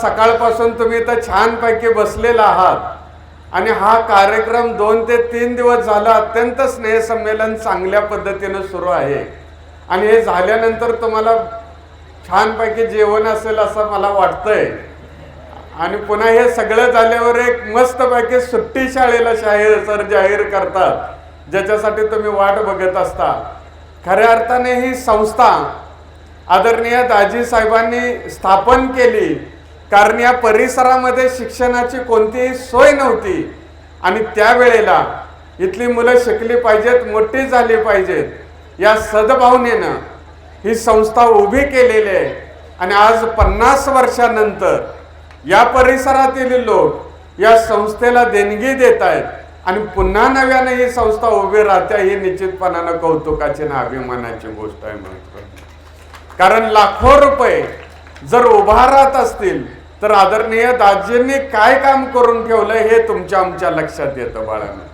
सकाळपासून तुम्ही इथं छानपैकी बसलेला आहात. आणि हा कार्यक्रम दोन ते तीन दिवस झाला अत्यंत स्नेहसंमेलन चांगल्या पद्धतीनं सुरू आहे. आणि हे झाल्यानंतर तुम्हाला छानपैकी जेवण असेल असं मला वाटतंय. आणि पुन्हा हे सगळं झाल्यावर एक मस्तपैकी सुट्टी शाळेला शाहीर सर जाहीर करतात ज्याच्यासाठी तुम्ही वाट बघत असता. खऱ्या अर्थाने ही संस्था आदरणीय दाजी साहेबांनी स्थापन केली. कारण या परिसरामध्ये शिक्षणाची कोणतीही सोय नव्हती. आणि त्यावेळेला इथली मुलं शिकली पाहिजेत मोठी झाली पाहिजेत. या सद्भावनेनं ही संस्था उभी केलेली आहे. आणि आज पन्नास वर्षानंतर या परिसरातील लोक या संस्थेला देणगी देत आहेत. आणि पुन्हा नव्याने ही संस्था उभी राहते ही निश्चितपणानं कौतुकाची आणि अभिमानाची गोष्ट आहे म्हणतो कारण लाखो रुपये जर उभा राहत असतील तर आदरणीय दाजींनी काय काम करून ठेवलं हे तुमच्या आमच्या लक्षात येतं बाळानं.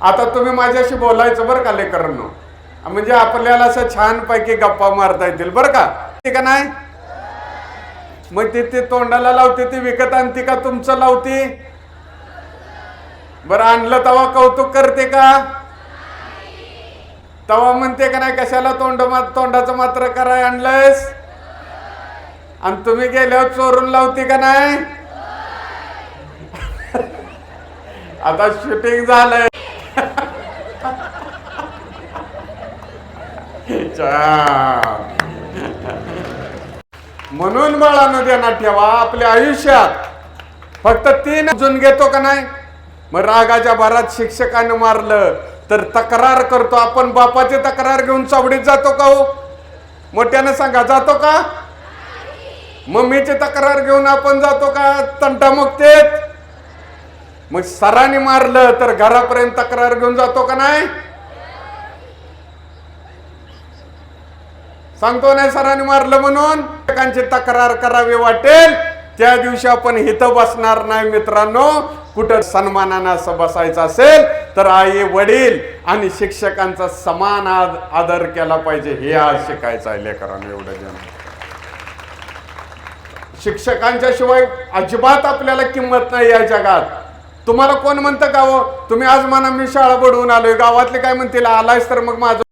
आता तुम्ही माझ्याशी बोलायचं बरं का लेकरांनो? म्हणजे आपल्याला असं छानपैकी गप्पा मारता येतील बरं का? ठीक का नाही? मग ती ती तोंडाला लावते ती विकत आणते का तुमचं लावती? बरं आणलं तवा कौतुक करते का? तवा म्हणते का नाही कशाला तोंड मा तोंडाचं मात्र कराय आणलंयस? आणि तुम्ही गेल्यावर चोरून लावते का नाही? आता शूटिंग झालंय. म्हणून बाळानं ध्यानात ठेवा आपल्या आयुष्यात. फक्त तीन अजून घेतो का नाही? मग रागाच्या भरात शिक्षकानं मारलं तर तक्रार करतो. आपण बापाची तक्रार घेऊन चावडीत जातो का हो? मोठ्यानं सांगा जातो का? मम्मीची तक्रार घेऊन आपण जातो का? तंटामुक्तेत. मग सरांनी मारलं तर घरापर्यंत तक्रार घेऊन जातो का नाही? सांगतो नाही सरांनी मारलं म्हणून? एकांची तक्रार करावी वाटेल. त्या दिवशी आपण इथं बसणार नाही मित्रांनो. कुठं सन्मानानं असं बसायचं असेल तर आई वडील आणि शिक्षकांचा समान आद- आदर केला पाहिजे. हे आज शिकायचं आहे लेकरांना एवढं जण शिक्षकांच्या शिवाय अजिबात आपल्याला किंमत नाही या जगात. तुम्हाला कोण म्हणतं का हो? तुम्ही आज म्हणा मी शाळा बुडवून आलोय. गावातले काय म्हणतील? आलायस तर मग माझं